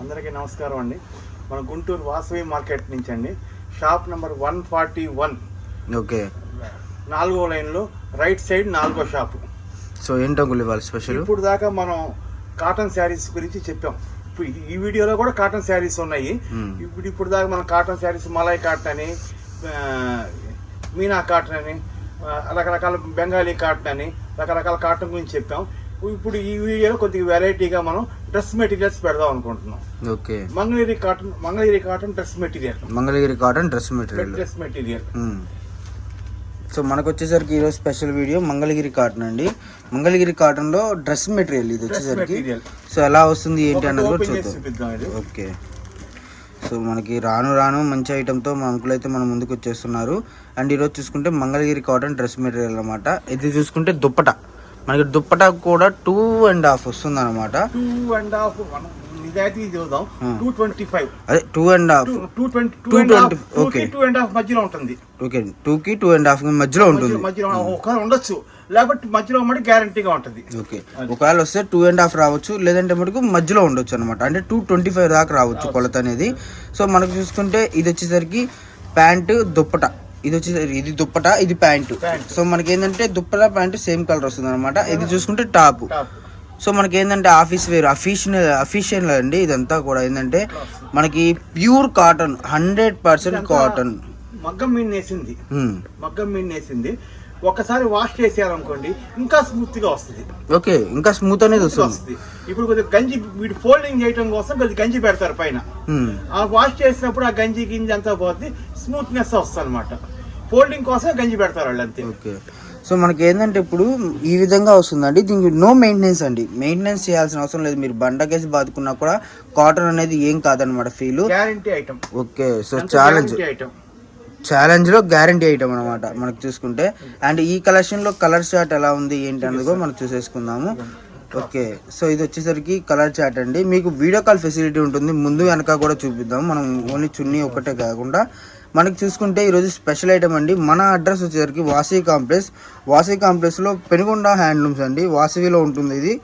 అందరికీ నమస్కారం అండి. మన గుంటూరు వాసవి మార్కెట్ నుంచి అండి. Shop number one forty one. Okay. నాలుగో లైన్లో రైట్ సైడ్ నాలుగో షాపు. సో ఏంటో గుళ్ళు ఇవ్వాలి స్పెషల్? ఇప్పుడు దాకా మనం కాటన్ శారీస్ గురించి చెప్పాం. ఇప్పుడు ఈ- వీడియోలో కూడా కాటన్ శారీస్ ఉన్నాయి. ఇప్పుడు ఇప్పుడు దాకా మనం కాటన్ శారీస్ మలై కాటన్ అని మీనా కాటన్ అని రకరకాల బెంగాలీ కాటన్ అని రకరకాల కాటన్ గురించి చెప్పాం. ఇప్పుడు ఈ వీడియోలో కొద్దిగా వెరైటీగా మనం డ్రెస్ మెటీరియల్స్ పెడదాం అనుకుంటున్నాం. Okay. Mangalagiri cotton Mangalagiri cotton dress material. Mangalagiri cotton dress material. Dress material. So మనకు వచ్చేసరికి ఈరోజు స్పెషల్ వీడియో మంగళగిరి కాటన్ అండి. మంగళగిరి కాటన్లో డ్రెస్ మెటీరియల్ ఇది వచ్చేసరికి. సో ఎలా వస్తుంది ఏంటి అన్నది కూడా చూద్దాం. ఓకే. సో మనకి రాను రాను మంచి ఐటెంతో మన అంకులు అయితే మన ముందుకు వచ్చేస్తున్నారు. అండ్ ఈరోజు చూసుకుంటే మంగళగిరి కాటన్ డ్రెస్ మెటీరియల్ అనమాట ఇది చూసుకుంటే దుప్పట. మనకి దుప్పట కూడా టూ అండ్ హాఫ్ వస్తుంది అనమాట టూ అండ్ హాఫ్ నిజాయితీ చూద్దాం. Two twenty five. అదే two and half. Two twenty two Two and half twenty, two okay. Two and half మధ్యలో ఉంటుంది. ఓకే టూ కి టూ అండ్ హాఫ్ మధ్యలో ఉంటుంది. మధ్యలో ఒక ఉండొచ్చు. లేకపోతే మధ్యలో గ్యారంటీగా ఉంటుంది. ఓకే. ఒకవేళ వస్తే టూ అండ్ హాఫ్ రావచ్చు లేదంటే మటుకు మధ్యలో ఉండొచ్చు అనమాట అంటే టూ ట్వంటీ ఫైవ్ దాకా రావచ్చు కొలత అనేది సో మనకు చూసుకుంటే ఇది వచ్చేసరికి ప్యాంటు దుప్పట. ఇది వచ్చేసరికి ఇది దుప్పట ఇది ప్యాంటు. సో మనకి ఏంటంటే దుప్పట ప్యాంటు సేమ్ కలర్ వస్తుంది అనమాట ఇది చూసుకుంటే టాప్. సో మనకి ఏంటంటే ఆఫీస్ వేర్ అఫీషియల్ అఫీషియల్ అండి ఇదంతా కూడా. ఏంటంటే మనకి pure cotton hundred percent cotton. మగ్గం మీద వేసింది మగ్గం మీద వేసింది ఒకసారి వాష్ చేసేయాలనుకోండి ఇంకా స్మూత్గా వస్తుంది. ఓకే ఇంకా స్మూత్ అనేది వస్తుంది. ఇప్పుడు కొద్దిగా గంజి వీటి ఫోల్డింగ్ చేయడం కోసం కొద్దిగా గంజి పెడతారు పైన. ఆ వాష్ చేసినప్పుడు ఆ గంజి గింజి అంతా పోతుంది స్మూత్నెస్ వస్తుంది అనమాట ఫోల్డింగ్ కోసం గంజి పెడతారు వాళ్ళు అంతే ఓకే. సో మనకి ఏంటంటే ఇప్పుడు ఈ విధంగా వస్తుందండి. దీనికి నో మెయింటెనెన్స్ అండి. మెయింటెనెన్స్ చేయాల్సిన అవసరం లేదు. మీరు బండకేసి బాదుకున్నా కూడా కాటన్ అనేది ఏం కాదనమాట feel guarantee item okay so challenge item ఛాలెంజ్లో guarantee item అనమాట మనకు చూసుకుంటే. అండ్ ఈ కలెక్షన్లో కలర్ చార్ట్ ఎలా ఉంది ఏంటి అన్నది కూడా మనం చూసేసుకుందాము. ఓకే సో ఇది వచ్చేసరికి కలర్ చాట్ అండి. మీకు వీడియో కాల్ ఫెసిలిటీ ఉంటుంది. ముందు వెనక కూడా చూపిద్దాం. మనం ఓన్లీ చున్నీ ఒకటే కాకుండా మనకి చూసుకుంటే ఈరోజు స్పెషల్ ఐటమ్ అండి. మన అడ్రస్ వచ్చేసరికి వాసవి కాంప్లెక్స్ వాసవి కాంప్లెక్స్లో పెనుగొండ హ్యాండ్లూమ్స్ అండి. వాసవిలో ఉంటుంది ఇది.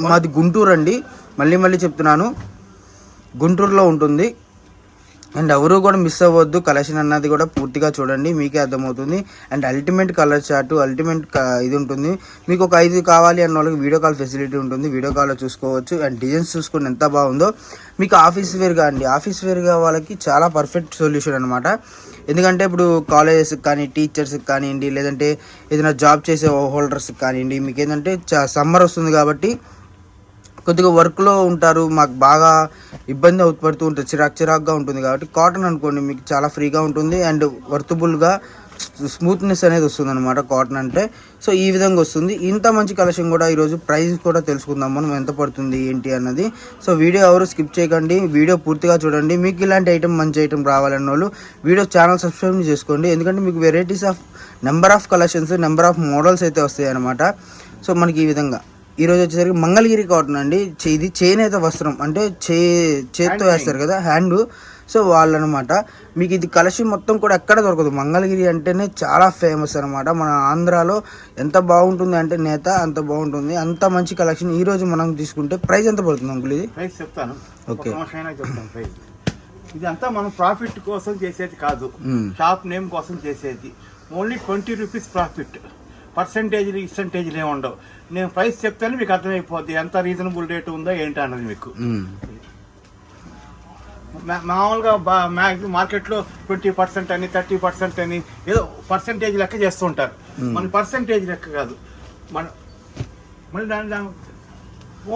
మాది గుంటూరు అండి. మళ్ళీ మళ్ళీ చెప్తున్నాను. గుంటూరులో ఉంటుంది. అండ్ ఎవరు కూడా మిస్ అవ్వద్దు. కలెక్షన్ అన్నది కూడా పూర్తిగా చూడండి. మీకే అర్థమవుతుంది. And ultimate colour chart ultimate ఇది ఉంటుంది. మీకు ఒక ఐదు కావాలి అన్న వాళ్ళకి వీడియో కాల్ ఫెసిలిటీ ఉంటుంది. వీడియో కాల్లో చూసుకోవచ్చు. అండ్ డిజైన్స్ చూసుకుని ఎంత బాగుందో. మీకు ఆఫీస్ వేర్గా అండి ఆఫీస్ వేర్గా వాళ్ళకి చాలా పర్ఫెక్ట్ సొల్యూషన్ అనమాట ఎందుకంటే ఇప్పుడు కాలేజెస్కి కానీ టీచర్స్కి కానివ్వండి లేదంటే ఏదైనా జాబ్ చేసే హోల్డర్స్కి కానివ్వండి మీకు ఏంటంటే సమ్మర్ వస్తుంది కాబట్టి కొద్దిగా వర్క్లో ఉంటారు. మాకు బాగా ఇబ్బంది అవుతపడుతూ ఉంటుంది చిరాక్ చిరాక్గా ఉంటుంది కాబట్టి కాటన్ అనుకోండి మీకు చాలా ఫ్రీగా ఉంటుంది అండ్ వర్తబుల్గా స్మూత్నెస్ అనేది వస్తుంది అనమాట కాటన్ అంటే. సో ఈ విధంగా వస్తుంది. ఇంత మంచి కలెక్షన్ కూడా ఈరోజు ప్రైస్ కూడా తెలుసుకుందాం. మనం ఎంత పడుతుంది ఏంటి అన్నది. సో వీడియో ఎవరు స్కిప్ చేయకండి. వీడియో పూర్తిగా చూడండి. మీకు ఇలాంటి ఐటెం మంచి ఐటెం రావాలన్న వాళ్ళు వీడియో ఛానల్ సబ్స్క్రైబ్ చేసుకోండి. ఎందుకంటే మీకు varieties of number of collections number of models అయితే వస్తాయి అనమాట సో మనకి ఈ విధంగా. ఈ రోజు వచ్చేసరికి మంగళగిరి కాటన్ అండి. ఇది చేనేత వస్త్రం. అంటే చే చేత్తో వేస్తారు కదా హ్యాండ్. సో వాళ్ళనమాట. మీకు ఇది కలెక్షన్ మొత్తం కూడా ఎక్కడ దొరకదు. మంగళగిరి అంటేనే చాలా ఫేమస్ అనమాట మన ఆంధ్రాలో ఎంత బాగుంటుంది అంటే నేత అంత బాగుంటుంది. అంత మంచి కలెక్షన్ ఈ రోజు మనం తీసుకుంటే ప్రైస్ ఎంత పడుతుంది అంకుల్ ఇది? ప్రైస్ చెప్తాను. ప్రైస్ ఇదంతా మనం ప్రాఫిట్ కోసం చేసేది కాదు. షాప్ నేమ్ కోసం చేసేది. Only twenty rupees profit. పర్సంటేజ్లు ఇస్టంటేజ్లు ఏమి ఉండవు. నేను ప్రైస్ చెప్తానే మీకు అర్థమైపోద్ది. ఎంత రీజనబుల్ రేట్ ఉందో ఏంటి అన్నది మీకు. మామూలుగా బా మ్యాక్సిమం మార్కెట్లో ట్వంటీ పర్సెంట్ అని థర్టీ పర్సెంట్ అని ఏదో పర్సంటేజ్ లెక్క చేస్తూ ఉంటారు మన పర్సంటేజ్ లెక్క కాదు. మన మళ్ళీ దాని దాని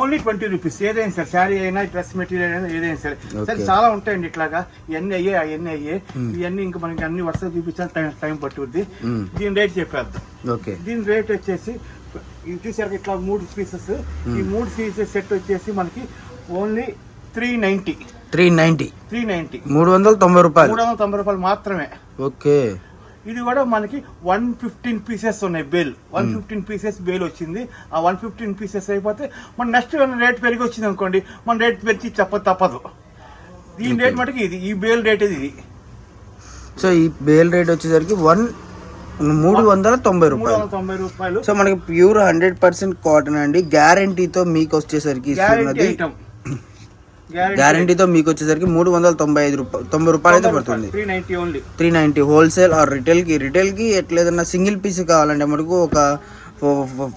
ఓన్లీ ట్వంటీ రూపీస్. ఏదైనా సరే శారీ అయినా డ్రెస్ మెటీరియల్ అయినా ఏదైనా సరే. సరే చాలా ఉంటాయండి ఇట్లాగా. ఇవన్నీ అయ్యే అవన్నీ అయ్యే. ఇవన్నీ ఇంకా మనకి అన్ని వరుసగా చూపించాలి టైం టైం పట్టుద్ది. దీని రేట్ చెప్పేద్దాం. ఓకే. దీని రేట్ వచ్చేసి ఇది చూసారు ఇట్లా మూడు పీసెస్ ఈ మూడు పీసెస్ సెట్ వచ్చేసి మనకి only three ninety three ninety three ninety మూడు వందల తొంభై రూపాయలు. మూడు వందల తొంభై రూపాయలు మాత్రమే. ఓకే. ఇది కూడా మనకి వన్ ఫిఫ్టీన్ పీసెస్ ఉన్నాయి bale one fifteen pieces bale వచ్చింది. ఆ వన్ ఫిఫ్టీన్ పీసెస్ అయిపోతే మన నెక్స్ట్ రేట్ పెరిగి వచ్చింది అనుకోండి మన రేట్ పెరిచి చెప్ప తప్పదు. దీని రేట్ మటుకు ఇది. ఈ బేల్ రేట్ ఇది. సో ఈ బేల్ రేట్ వచ్చేసరికి వన్ మూడు వందల తొంభై రూపాయలు. తొంభై రూపాయలు. సో మనకి ప్యూర్ హండ్రెడ్ పర్సెంట్ కాటన్ అండి. గ్యారంటీతో మీకు వచ్చేసరికి ఇస్తున్నది. గ్యారంటీతో మీకు వచ్చేసరికి మూడు వందల తొంభై ఐదు రూపాయలు తొంభై రూపాయలు అయితే పడుతుంది. Three ninety only three ninety wholesale or రిటైల్కి రిటైల్కి ఎట్లేదన్నా సింగిల్ పీస్ కావాలంటే మటుకు ఒక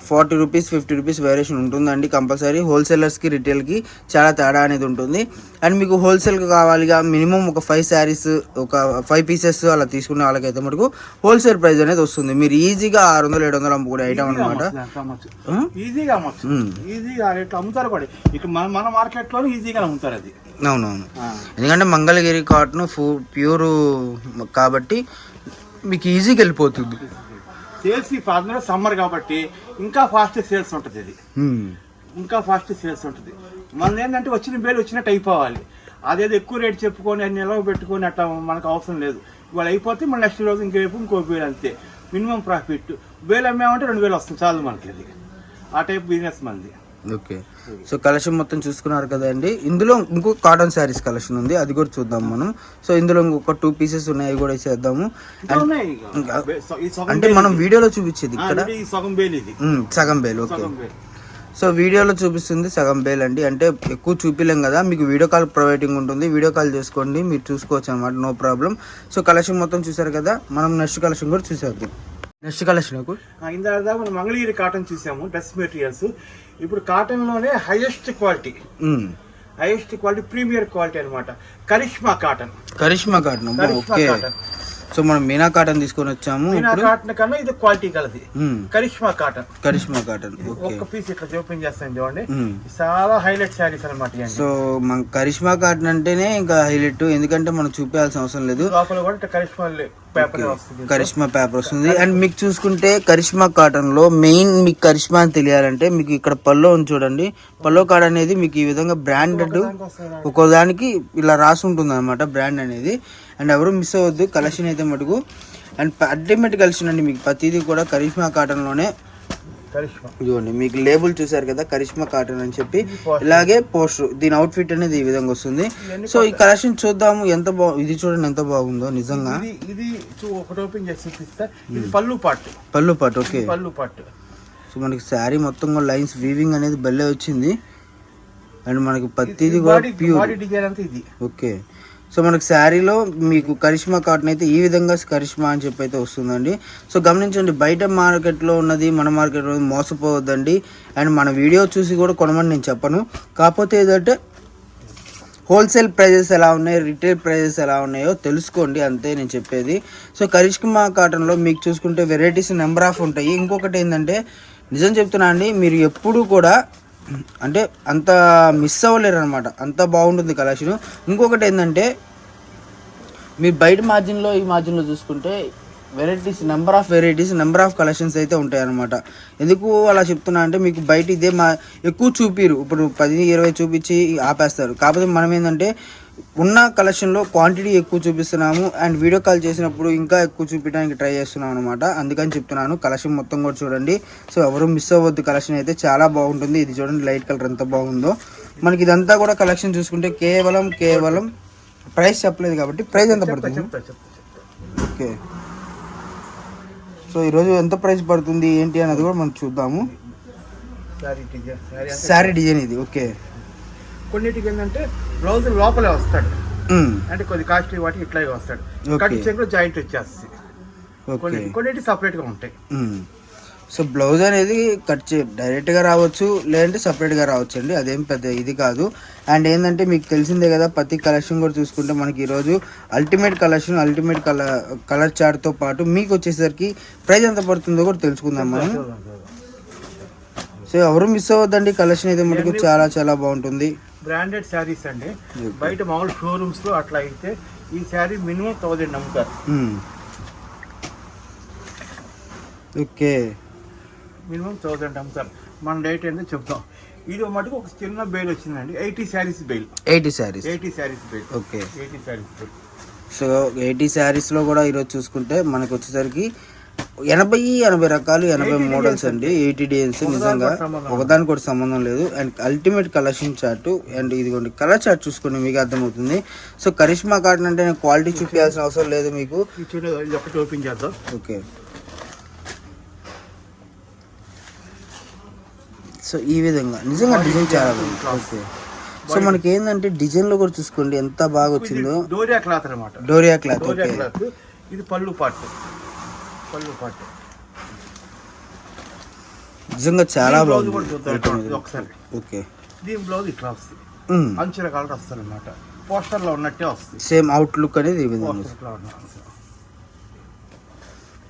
forty rupees fifty rupees variation ఉంటుందండి కంపల్సరీ. హోల్సేలర్స్కి రిటైల్కి చాలా తేడా అనేది ఉంటుంది. అండ్ మీకు హోల్సేల్కి కావాలిగా మినిమం ఒక ఫైవ్ శారీస్ ఒక ఫైవ్ పీసెస్ అలా తీసుకునే వాళ్ళకైతే మటుకు హోల్సేల్ ప్రైస్ అనేది వస్తుంది. మీరు ఈజీగా ఆరు వందలు ఏడు వందలు అమ్ముకునే ఐటమ్ అనమాట ఈజీగా ఈజీగా అమ్ముతారు కూడా. ఇక్కడ మన మన మార్కెట్లో ఈజీగా అమ్ముతారు అది. అవునవును. ఎందుకంటే మంగళగిరి కాటన్ ఫూ ప్యూర్ కాబట్టి మీకు ఈజీగా వెళ్ళిపోతుంది. సేల్స్ ఇప్పుడు అందరూ సమ్మర్ కాబట్టి ఇంకా ఫాస్ట్ సేల్స్ ఉంటుంది ఇది. ఇంకా ఫాస్ట్ సేల్స్ ఉంటుంది. మన ఏంటంటే వచ్చిన బేలు వచ్చినట్టు అయిపోవాలి. అదేదో ఎక్కువ రేట్ చెప్పుకొని అది నిలవ పెట్టుకొని అట్లా మనకు అవసరం లేదు. ఇవాళ అయిపోతే మన నెక్స్ట్ రోజు ఇంకేపు ఇంకో బేలు అంతే. Minimum profit. బేలు అమ్మామంటే రెండు వేలు వస్తుంది చాలు మనకి అది. ఆ టైప్ బిజినెస్ మంది ఓకే. సో కలెక్షన్ మొత్తం చూసుకున్నారు కదండి ఇందులో ఇంకో కాటన్ శారీస్ కలెక్షన్ ఉంది. అది కూడా చూద్దాం మనం. సో ఇందులో ఇంకొక టూ పీసెస్ ఉన్నాయి. అవి కూడా వేసేద్దాము. అంటే మనం. వీడియోలో చూపించేది ఇక్కడ. సగం బేలు ఓకే. సో వీడియోలో చూపిస్తుంది సగం బేల్ అండి. అంటే ఎక్కువ చూపిలేం కదా. మీకు వీడియో కాల్ ప్రొవైడింగ్ ఉంటుంది. వీడియో కాల్ చేసుకోండి. మీరు చూసుకోవచ్చు అనమాట నో ప్రాబ్లం సో కలెక్షన్ మొత్తం చూసారు కదా. మనం నెక్స్ట్ కలెక్షన్ కూడా చూసేద్దాం. నెక్స్ట్ కలెక్షన్ ఇందాక దాకా మనం మంగళగిరి కాటన్ చూసాము డ్రెస్ మెటీరియల్స్ ఇప్పుడు కాటన్లోనే highest quality highest quality premier quality అన్నమాట. Karishma cotton. Karishma cotton Karishma cotton. So మనం మీనా కాటన్ తీసుకొని వచ్చాము మీనా కాటన్ కన్నా ఇది క్వాలిటీ కలది. కరిష్మా కాటన్. కరిష్మా కాటన్ ఒక్క పీస్ ఇట్లా ఓపెన్ చేస్తాను చూడండి. చాలా హైలైట్ శారీస్ అనమాట సో మన కరిష్మా కాటన్ అంటేనే ఇంకా హైలైట్ ఎందుకంటే మనం చూపించాల్సిన అవసరం లేదు. లోపల కూడా కరిష్మా పేపర్ వస్తుంది. కరిష్మా పేపర్ వస్తుంది. అండ్ మీకు చూసుకుంటే కరిష్మా కాటన్లో మెయిన్ మీకు కరిష్మా అని తెలియాలంటే మీకు ఇక్కడ పల్లో ఉంది చూడండి. పల్లో కార్డ్ అనేది మీకు ఈ విధంగా బ్రాండెడ్ ఒక్కో దానికి ఇలా రాసి ఉంటుంది అనమాట బ్రాండ్ అనేది. అండ్ ఎవరు మిస్ అవ్వద్దు కలెక్షన్ అయితే మటుకు. అండ్ అల్టిమేట్ కలెక్షన్ అండి మీకు ప్రతిదీ కూడా కరిష్మా కాటన్లోనే. కరిష్మా. ఇదిగోండి మీకు లేబుల్ చూసారు కదా కరిష్మా కాటన్ అని చెప్పి. ఇలాగే పోస్టర్ దీని అవుట్ఫిట్ అనేది ఈ విధంగా వస్తుంది. సో ఈ కలెక్షన్ చూద్దాము ఎంత బా ఇది చూడండి ఎంత బాగుందో నిజంగా. ఇది ఒకటి ఓపెన్ చేసి చూపిస్తా. ఇది పళ్ళు పాటు. పళ్ళు పాటు ఓకే. పళ్ళు పాటు. సో మనకి శారీ మొత్తం లైన్స్ వీవింగ్ అనేది భలే వచ్చింది. అండ్ మనకి ప్రతిదీ కూడా ప్యూర్ ఓకే. సో మనకు శారీలో మీకు కరిష్మా కాటన్ అయితే ఈ విధంగా కరిష్మా అని చెప్పి అయితే వస్తుందండి. సో గమనించండి బయట మార్కెట్లో ఉన్నది మన మార్కెట్లో ఉన్నది మోసపోవద్దండి. అండ్ మన వీడియో చూసి కూడా కొనమని నేను చెప్పను. కాకపోతే ఏంటంటే హోల్సేల్ ప్రైజెస్ ఎలా ఉన్నాయి రిటైల్ ప్రైజెస్ ఎలా ఉన్నాయో తెలుసుకోండి అంతే నేను చెప్పేది. సో కరిష్మా కాటన్లో మీకు చూసుకుంటే వెరైటీస్ నెంబర్ ఆఫ్ ఉంటాయి. ఇంకొకటి ఏంటంటే నిజం చెప్తున్నా అండి మీరు ఎప్పుడు కూడా అంటే అంత మిస్ అవ్వలేరు అనమాట అంత బాగుంటుంది కలెక్షన్ ఇంకొకటి ఏంటంటే మీరు బయట మార్జిన్లో ఈ మార్జిన్లో చూసుకుంటే varieties number of varieties number of collections అయితే ఉంటాయన్నమాట. ఎందుకు అలా చెప్తున్నా అంటే మీకు బయట ఇదే మా ఎక్కువ చూపిరు. ఇప్పుడు పది ఇరవై చూపించి ఆపేస్తారు. కాకపోతే మనం ఏంటంటే ఉన్న కలెక్షన్లో క్వాంటిటీ ఎక్కువ చూపిస్తున్నాము అండ్ వీడియో కాల్ చేసినప్పుడు ఇంకా ఎక్కువ చూపించడానికి ట్రై చేస్తున్నాం అనమాట అందుకని చెప్తున్నాను కలెక్షన్ మొత్తం కూడా చూడండి. సో ఎవరు మిస్ అవ్వద్దు కలెక్షన్ అయితే చాలా బాగుంటుంది. ఇది చూడండి లైట్ కలర్ ఎంత బాగుందో. మనకి ఇదంతా కూడా కలెక్షన్ చూసుకుంటే కేవలం కేవలం ప్రైస్ చెప్పలేదు కాబట్టి ప్రైస్ ఎంత పడుతుంది? ఓకే. సో ఈరోజు ఎంత ప్రైస్ పడుతుంది ఏంటి అనేది కూడా మనం చూద్దాము. శారీ డిజైన్ ఇది ఓకే. కొన్నిటికి ఏంటంటే బ్లౌజ్ లోపలే వస్తాడు. అంటే కొద్ది కాస్ట్లీ వాటికి ఇట్లాగే వస్తాడు. Okay. కట్ చెంగులో జాయింట్ వచ్చేస్తుంది. కొన్ని కొన్నిటి సపరేట్గా ఉంటాయి. సో బ్లౌజ్ అనేది కట్ చే డైరెక్ట్గా రావచ్చు లేదంటే సపరేట్గా రావచ్చు అండి. అదేం పెద్ద ఇది కాదు. అండ్ ఏంటంటే మీకు తెలిసిందే కదా ప్రతి కలెక్షన్ కూడా చూసుకుంటే మనకి ఈరోజు ultimate collection ultimate colour colour చార్ట్తో పాటు మీకు వచ్చేసరికి ప్రైస్ ఎంత పడుతుందో కూడా తెలుసుకుందాం మనం. సో ఎవరు మిస్ అవ్వద్దండి కలెక్షన్ అయితే మనకు చాలా చాలా బాగుంటుంది. బ్రాండెడ్ శారీస్ అండి. బయట మామూలు షోరూమ్స్లో అట్లా అయితే ఈ శారీ మినిమం థౌజండ్ అమ్ముతారు మ్మ్. ఓకే మినిమం థౌజండ్ అమ్ముతారు మన రేట్ ఏంటో చెప్తాం ఇది మటుకు ఒక చిన్న బెయిల్ వచ్చిందండి. Eighty saris bale eighty saris. Eighty saris bale okay eighty saris bale so eighty శారీస్లో కూడా ఈరోజు చూసుకుంటే మనకు వచ్చేసరికి ఎనభై ఎనభై రకాలు ఎనభై మోడల్స్ అండి. ఎయిటీ డిజైన్స్ నిజంగా ఒకదానికి కూడా సంబంధం లేదు. And ultimate collection chart and ఇదిగోండి కలర్ చార్ట్ చూసుకోండి మీకు అర్థమవుతుంది. సో కరిష్మా కాటన్ అంటే నేను క్వాలిటీ చూపించాల్సిన అవసరం లేదు మీకు. ఇది చూడ ఇది ఒకటి ఓపెన్ చేద్దాం. ఓకే సో ఈ విధంగా. నిజంగా డిజైన్ చాలా ఓకే సో మనకి ఏంటంటే డిజైన్లో కూడా చూసుకోండి ఎంత బాగా వచ్చిందో. డోరియా క్లాత్ అనమాట డోరియా క్లాత్ ఇది పళ్ళు పాటు పళ్ళు పాటు నిజంగా చాలా బ్లౌజ్ కూడా చూద్దాం. ఒకసారి. ఓకే. దీని బ్లౌజ్ ఇట్లా వస్తుంది. అంచుల కలర్ వస్తుంది. అనమాట పోస్టర్లో ఉన్నట్టే వస్తుంది. సేమ్ అవుట్ లుక్ అనేది.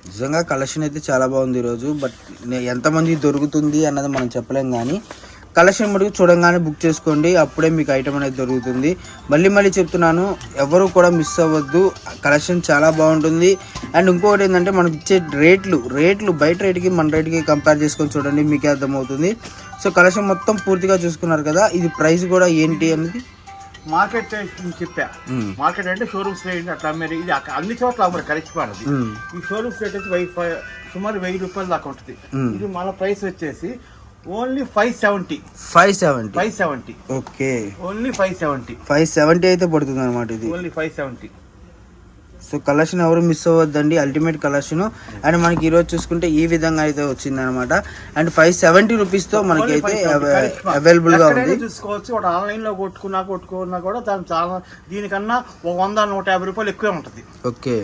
నిజంగా కలెక్షన్ అయితే చాలా బాగుంది ఈరోజు బట్ ఎంతమంది దొరుకుతుంది అన్నది మనం చెప్పలేం కానీ కలెక్షన్ మటుకు చూడంగానే బుక్ చేసుకోండి. అప్పుడే మీకు ఐటమ్ అనేది దొరుకుతుంది. మళ్ళీ మళ్ళీ చెప్తున్నాను ఎవరు కూడా మిస్ అవ్వద్దు. కలెక్షన్ చాలా బాగుంటుంది. అండ్ ఇంకొకటి ఏంటంటే మనకి ఇచ్చే రేట్లు రేట్లు బయట రేట్కి మన రేట్కి కంపేర్ చేసుకొని చూడండి మీకే అర్థమవుతుంది. సో కలెక్షన్ మొత్తం పూర్తిగా చూసుకున్నారు కదా ఇది ప్రైస్ కూడా ఏంటి అనేది? మార్కెట్ చెప్పా. మార్కెట్ అంటే షోరూమ్స్ రేట్ అట్లా అమ్మేది ఇది అన్ని చోట్ల అమ్మరు కరెక్ట్ పడది మ్మ్. ఈ షోరూమ్స్ రేట్ వచ్చి వెయ్యి సుమారు వెయ్యి రూపాయల దాకా ఉంటుంది. మ్మ్. ఇది మన ప్రైస్ వచ్చేసి only five seventy. Five seventy? Five seventy. Okay. Only five seventy. Five seventy అయితే పడుతుంది అనమాట ఇది. Only five seventy. So collection ఎవరు మిస్ అవ్వద్దండి అల్టిమేట్ కలెక్షన్. అండ్ మనకి ఈరోజు చూసుకుంటే ఈ విధంగా అయితే వచ్చింది అనమాట అండ్ ఫైవ్ సెవెంటీ రూపీస్తో మనకి అయితే అవైలబుల్గా ఉంది. చూసుకోవచ్చు. వాడు ఆన్లైన్లో కొట్టుకున్నా కొట్టుకున్నా కూడా దాని చాలా దీనికన్నా ఒక వంద నూట యాభై రూపాయలు ఎక్కువే ఉంటుంది. ఓకే.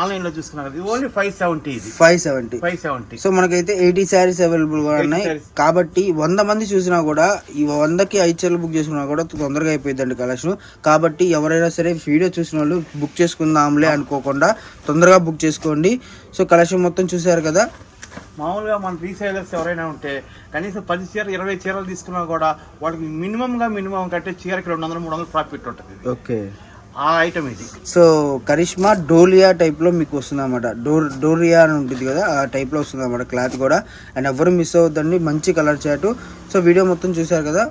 ఆన్లైన్లో చూసుకున్నా కదా ఓన్లీ ఫైవ్ సెవెంటీ ఇది. Five seventy five seventy so మనకైతే ఎయిటీ శారీస్ అవైలబుల్గా ఉన్నాయి. 80 sarees. కాబట్టి వంద మంది చూసినా కూడా ఈ వందకి ఐదు చీరలు బుక్ చేసుకున్నా కూడా తొందరగా అయిపోయిందండి కలెక్షన్ కాబట్టి ఎవరైనా సరే వీడియో చూసిన వాళ్ళు బుక్ చేసుకుందాంలే అనుకోకుండా తొందరగా బుక్ చేసుకోండి. సో కలెక్షన్ మొత్తం చూసారు కదా? మామూలుగా మన రీసేలర్స్ ఎవరైనా ఉంటే కనీసం పది చీరలు ఇరవై చీరలు తీసుకున్నా కూడా వాడికి మినిమం గా మినిమం కంటే చీరకి రెండు వందలు మూడు వందలు ప్రాఫిట్ ఉంటుంది. ఓకే ఆ ఐటమ్ ఇది. సో కరిష్మా డోలియా టైప్లో మీకు వస్తుంది అనమాట డోర్ డోరియా అని ఉంటుంది కదా ఆ టైప్లో వస్తుంది అనమాట క్లాత్ కూడా. అండ్ ఎవరు మిస్ అవ్వద్దండి మంచి కలర్ చాటు. సో వీడియో మొత్తం చూశారు కదా